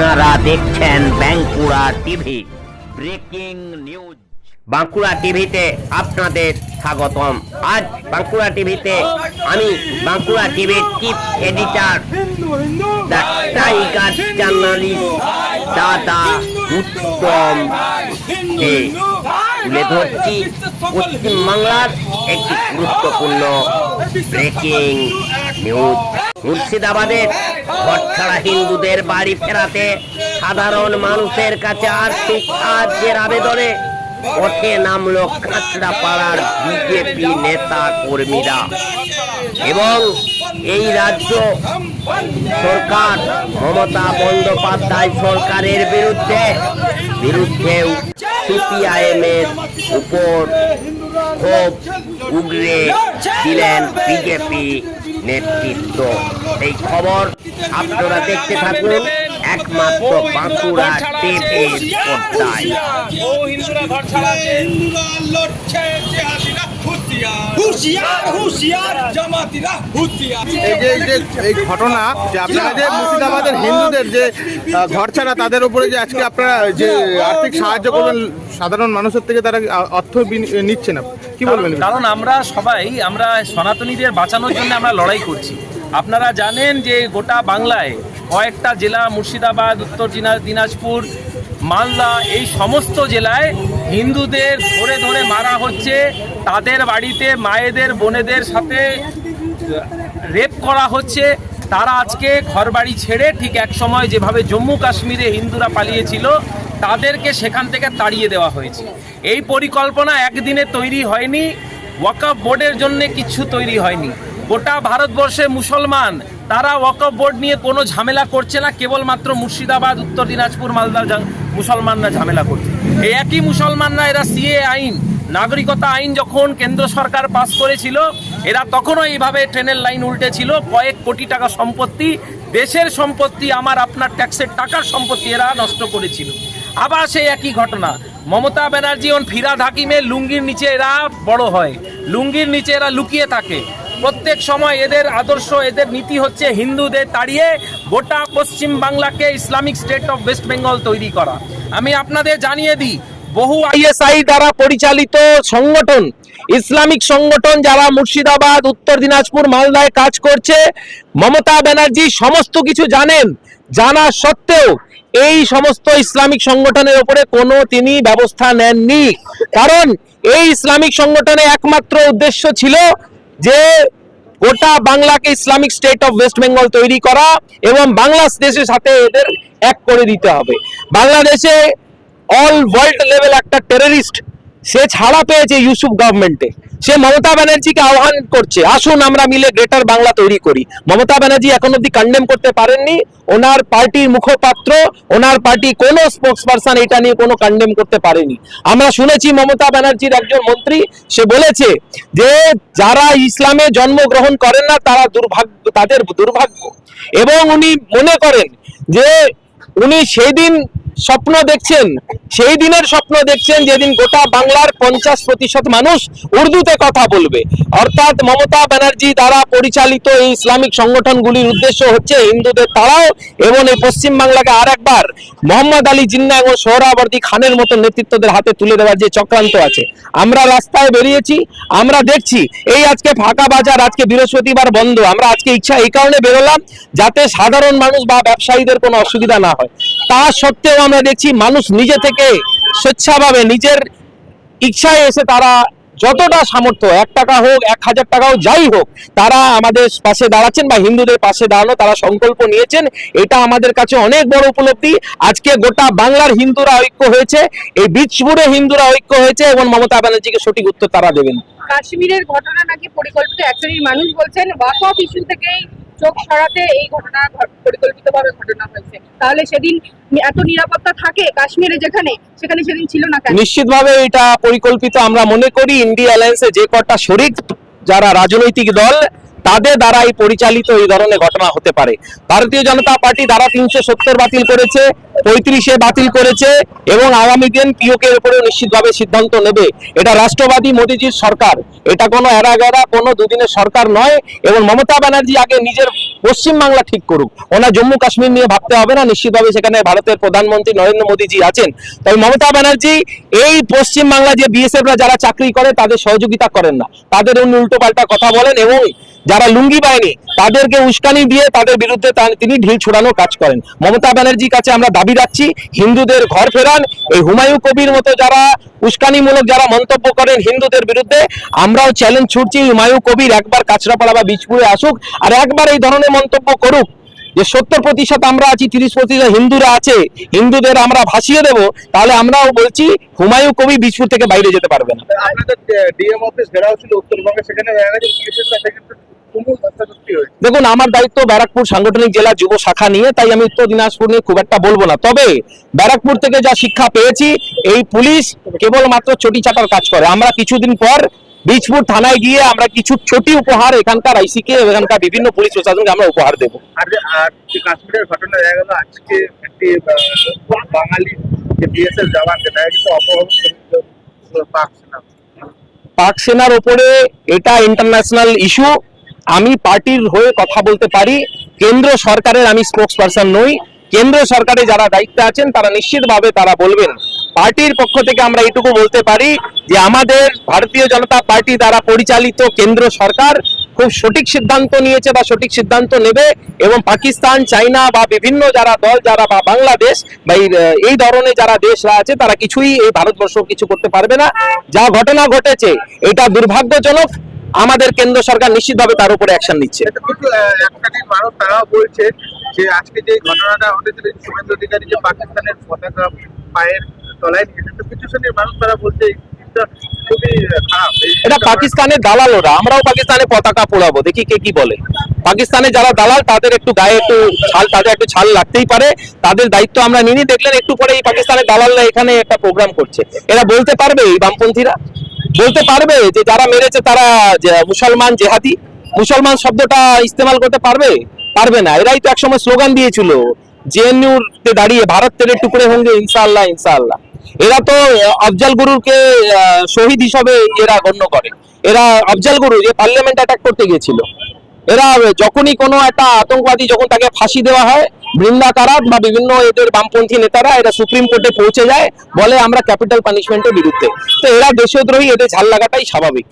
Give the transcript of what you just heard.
আপনারা দেখছেন Bankura TV, breaking news. Bankura টিভিতে আপনাদের স্বাগতম। আজ বাঁকুড়া টিভিতে আমি বাঁকুড়া টিভির চিফ এডিটর টাইগার জার্নালিস্ট দাদা উত্তম তুলে ধরছি পশ্চিমবাংলার একটি গুরুত্বপূর্ণ ব্রেকিং নিউজ। মুর্শিদাবাদের ঘরছাড়া হিন্দুদের বাড়ি ফেরাতে সাধারণ মানুষের কাছে আর্থিক সাহায্যের আবেদনে পথে নামলো কাঁচড়া পাড়ার বিজেপি নেতা কর্মীরা। এবং এই রাজ্য সরকার মমতা বন্দ্যোপাধ্যায় সরকারের বিরুদ্ধে বিরুদ্ধে সিপিআইএম এর উপর ক্ষোভ উগরে দিলেন বিজেপি নেতৃত্ব। এই খবর আপনারা দেখতে থাকুন। একমাত্র বাঁকুড়া টিভির পর্দায়। ও হিন্দুরা ঘর ছাড়া হিন্দুরা লড়ছে হুঁশিয়ার হুঁশিয়ার হুঁশিয়ার জামাতিরা হুঁশিয়ার। এই যে এই যে এই ঘটনা যে আপনারা যে মুর্শিদাবাদের হিন্দুদের যে ঘর ছাড়া তাদের উপরে যে আজকে আপনারা যে আর্থিক সাহায্য করবেন সাধারণ মানুষের থেকে তারা অর্থ নিচ্ছে না? কি বলবেন কারণ আমরা সবাই আমরা সনাতনীদের বাঁচানোর জন্য আমরা লড়াই করছি। আপনারা জানেন যে গোটা বাংলায় কয়েকটা জেলা মুর্শিদাবাদ উত্তর দিনা- দিনাজপুর মালদা, এই সমস্ত জেলায় হিন্দুদের ধরে ধরে মারা হচ্ছে। তাদের বাড়িতে মায়েদের, বোনেদের সাথে রেপ করা হচ্ছে। তারা আজকে ঘরবাড়ি ছেড়ে ঠিক এক সময় যেভাবে জম্মু কাশ্মীরে হিন্দুরা পালিয়েছিল, তাদেরকে সেখান থেকে তাড়িয়ে দেওয়া হয়েছে। এই পরিকল্পনা একদিনে তৈরি হয়নি, ওয়াকফ বোর্ডের জন্য কিছু তৈরি হয়নি। গোটা ভারতবর্ষে মুসলমান তারা ওয়াকফ বোর্ড নিয়ে কোনো ঝামেলা করছে না, কেবলমাত্র মুর্শিদাবাদ, উত্তর দিনাজপুর, মালদার মুসলমানরা ঝামেলা করছে। এই একই মুসলমানরা, এরা সিএ আইন, নাগরিকতা আইন যখন কেন্দ্র সরকার পাস করেছিল, এরা তখনও এইভাবে ট্রেনের লাইন উল্টে ছিল, কয়েক কোটি টাকা সম্পত্তি, দেশের সম্পত্তি, আমার, আপনার ট্যাক্সের টাকার সম্পত্তি এরা নষ্ট করেছিল। আবার সেই একই ঘটনা, মমতা ব্যানার্জি এবং ফিরাদ হাকিমের লুঙ্গির নিচে এরা বড় হয়, লুঙ্গির নিচে এরা লুকিয়ে থাকে। প্রত্যেক সময় এদের আদর্শ, এদের নীতি হচ্ছে হিন্দুদের তাড়িয়ে গোটা পশ্চিম বাংলাকে Islamic state of West Bengal তৈরি করা। আমি আপনাদের জানিয়ে দিই, বহু আইএসআই দ্বারা পরিচালিত সংগঠন, ইসলামিক সংগঠন যারা মুর্শিদাবাদ, উত্তর দিনাজপুর, মালদায় কাজ করছে, মমতা ব্যানার্জি সমস্ত কিছু জানেন। জানা সত্ত্বেও এই সমস্ত ইসলামিক সংগঠনের উপরে কোনো তিনি ব্যবস্থা নেননি। কারণ এই ইসলামিক সংগঠনে একমাত্র উদ্দেশ্য ছিল যে গোটা বাংলাকে Islamic state of West Bengal তৈরি করা এবং বাংলাদেশের সাথে এদের এক করে দিতে হবে। বাংলাদেশে অল ওয়ার্ল্ড লেভেল একটা টেররিস্ট সে ছাড়া পেয়েছে ইউসুফ গভর্নমেন্টে সে মমতা ব্যানার্জিকে আহ্বান করছে, আসুন আমরা মিলে গ্রেটার বাংলা তৈরি করি। মমতা ব্যানার্জি এখন অব্দি কন্ডেম করতে পারেননি, ওনার পার্টির মুখপাত্র, ওনার পার্টি কোনো স্পোক্স পারসন এটা নিয়ে কোনো কন্ডেম করতে পারেনি। আমরা শুনেছি মমতা ব্যানার্জির একজন মন্ত্রী, সে বলেছে যে যারা ইসলামে জন্মগ্রহণ করেন না, তারা দুর্ভাগ্য, তাদের দুর্ভাগ্য। এবং উনি মনে করেন যে উনি সেই দিন স্বপ্ন দেখছেন, সেই দিনের স্বপ্ন দেখছেন যেদিন গোটা বাংলার পঞ্চাশ প্রতিশত মানুষ উর্দুতে কথা বলবে। অর্থাৎ মমতা ব্যানার্জি দ্বারা পরিচালিত এই ইসলামিক সংগঠনগুলির উদ্দেশ্য হচ্ছে হিন্দুদের তাড়াও এবং এই পশ্চিম বাংলাকে আর একবার মোহাম্মদ আলী জিন্না এবং সোহরাবর্দী খানের মতো নেতৃত্বদের হাতে তুলে দেওয়ার যে চক্রান্ত আছে। আমরা রাস্তায় বেরিয়েছি, আমরা দেখছি, এই আজকে ফাঁকা বাজার, আজকে বৃহস্পতিবার বন্ধ, আমরা আজকে ইচ্ছা এই কারণে বেরোলাম যাতে সাধারণ মানুষ বা ব্যবসায়ীদের কোনো অসুবিধা না হয়। তা সত্ত্বেও আমরা দেখছি মানুষ নিজে থেকে স্বেচ্ছাভাবে নিজের ইচ্ছায় এসে তারা যতটা সামর্থ্য, এক টাকা হোক, এক হাজার টাকাও যাই হোক, তারা আমাদের পাশে দাঁড়াচ্ছেন বা হিন্দুদের পাশে দাঁড়ানো, তারা সংকল্প নিয়েছেন। এটা আমাদের কাছে অনেক বড় উপলব্ধি। আজকে গোটা বাংলার হিন্দুরা ঐক্য হয়েছে। এই বীজপুরে হিন্দুরা ঐক্য হয়েছে এবং মমতা ব্যানার্জিকে সঠিক উত্তর তারা দেবেন। কাশ্মীরের ঘটনা নাকি পরিকল্পিত? এক মানুষ বলছেন ওয়াক অফ ইস্যু থেকেই চোখ সরাতে এই ঘটনা পরিকল্পিত পরিকল্পিতভাবে ঘটনা হয়েছে। তাহলে সেদিন এত নিরাপত্তা থাকে কাশ্মীরে যেখানে? সেখানে সেদিন ছিল না কেন? নিশ্চিতভাবে এটা পরিকল্পিত। আমরা মনে করি, ইন্ডিয়া অ্যালায়েন্সে যে কটা শরিক, যারা রাজনৈতিক দল তাদের দ্বারাই পরিচালিত এই ধরনের ঘটনা হতে পারে। ভারতীয় জনতা পার্টি দ্বারা তিনশো সত্তর বাতিল করেছে, পঁয়ত্রিশে বাতিল করেছে এবং আগামী দিন পিওকের উপরেও নিশ্চিতভাবে সিদ্ধান্ত নেবে। এটা রাষ্ট্রবাদী মোদীজির সরকার। এটা কোনো এরা গেরা কোনো দুদিনের সরকার নয় এবং মমতা ব্যানার্জি আগে নিজের পশ্চিম বাংলা ঠিক করুক। ওনার জম্মু কাশ্মীর নিয়ে ভাবতে হবে না, নিশ্চিতভাবে সেখানে ভারতের প্রধানমন্ত্রী নরেন্দ্র মোদীজি আছেন। তবে মমতা ব্যানার্জি এই পশ্চিম বাংলা যে বিএসএফরা যারা চাকরি করে, তাদের সহযোগিতা করেন না। তাদের উনি উল্টো পাল্টা কথা বলেন এবং যারা লুঙ্গি বাহিনী তাদেরকে উস্কানি দিয়ে তাদের বিরুদ্ধে তিনি ঢিল ছুড়ানোর কাজ করেন। মমতা ব্যানার্জির কাছে আমরা দাবি রাখছি, হিন্দুদের ঘর ফেরান। এই হুমায়ু কবির মতো যারা উস্কানিমূলক যারা মন্তব্য করেন হিন্দুদের বিরুদ্ধে, আমরাও চ্যালেঞ্জ ছুটছি হুমায়ু কবির একবার কাছড়াপাড়া বা বীজপুরে আসুক আর একবার এই ধরনের মন্তব্য করুক। যে সত্তর প্রতিশত আমরা আছি, তিরিশ প্রতিশত হিন্দুরা আছে, হিন্দুদের আমরা ভাসিয়ে দেব, তাহলে আমরাও বলছি হুমায়ু কবি বীজপুর থেকে বাইরে যেতে পারবে না। ডিএম অফিস ঘেরাও ছিল উত্তরবঙ্গে, সেখানে কিন্তু দেখুন আমার দায়িত্ব ব্যারাকপুর সাংগঠনিক জেলা যুব শাখা নিয়ে তাই আমি উত্তর দিনাজপুর নিয়ে খুব একটা বলব না। তবে ব্যারাকপুর থেকে যা শিক্ষা পেয়েছি এই পুলিশ কেবলমাত্র চটি চাটার কাজ করে। আমরা কিছুদিন পর বীজপুর থানায় গিয়ে আমরা কিছু ছোটি উপহার এখানকার আইসিকে এখানকার বিভিন্ন পুলিশ প্রশাসনকে আমরা উপহার দেবো। আর কাশ্মীরের ঘটনা দেখা গেল আজকে একটি বাঙালি যে বিএসএফ জওয়ানকে দেখা গেছে অপহরণ পাক সেনা। পাক সেনার ওপরে এটা ইন্টারন্যাশনাল ইস্যু আমি পার্টির হয়ে কথা বলতে পারি, কেন্দ্র সরকারের আমি স্পোক্স পার্সন নই। কেন্দ্র সরকারে যারা দায়িত্বে আছেন, তারা নিশ্চিতভাবে তারা বলবেন। পার্টির পক্ষ থেকে আমরা এইটুকু বলতে পারি যে আমাদের ভারতীয় জনতা পার্টি দ্বারা পরিচালিত কেন্দ্র সরকার খুব সঠিক সিদ্ধান্ত নিয়েছে বা সঠিক সিদ্ধান্ত নেবে এবং পাকিস্তান, চাইনা বা বিভিন্ন যারা দল, যারা বা বাংলাদেশ বা এই ধরনের যারা দেশরা আছে, তারা কিছুই এই ভারতবর্ষ কিছু করতে পারবে না। যা ঘটনা ঘটেছে, এটা দুর্ভাগ্যজনক। আমাদের কেন্দ্র সরকার নিশ্চিতভাবে তার উপরে অ্যাকশন নিচ্ছে। এটা কিন্তু আহ, একটা মানুষ তারাও বলছে যে আজকে যে ঘটনাটা ঘটেছিল শুভেন্দু অধিকারী যে পাকিস্তানের পতাকা পায়ের তলায় কিছু শ্রেণির মানুষ তারা বলছে এটা পাকিস্তানের দালাল ওরা আমরাও পাকিস্তানে পতাকা পোড়াবো দেখি কে কি বলে। পাকিস্তানে যারা দালাল তাদের একটু গায়ে একটু ছাল তাদের একটু ছাল লাগতেই পারে তাদের দায়িত্ব আমরা নিনি দেখলেন একটু পরে এই পাকিস্তানের দালালরা এখানে একটা প্রোগ্রাম করছে। এরা বলতে পারবে এই বামপন্থীরা? বলতে পারবে যে যারা মেরেছে তারা মুসলমান জেহাদি? মুসলমান শব্দটা ইস্তেমাল করতে পারবে? পারবে না। এরাই তো একসময় স্লোগান দিয়েছিল জেএনইউর তে দাঁড়িয়ে ভারত তেরে টুকরে হোঙ্গে ইনশাল্লাহ ইনশাল্লাহ এরা তো আফজাল গুরুকে শহীদ হিসাবে এরা গণ্য করে। এরা আফজাল গুরু, যে পার্লামেন্ট অ্যাটাক করতে গিয়েছিল। এরা যখনই কোনো একটা আতঙ্কবাদী যখন তাকে ফাঁসি দেওয়া হয়, বৃন্দা কারাত বা বিভিন্ন এদের বামপন্থী নেতারা এরা সুপ্রিম কোর্টে পৌঁছে যায়, বলে আমরা ক্যাপিটাল পানিশমেন্টের বিরুদ্ধে। তো এরা দেশদ্রোহী, এদের ঝাল লাগাটাই স্বাভাবিক।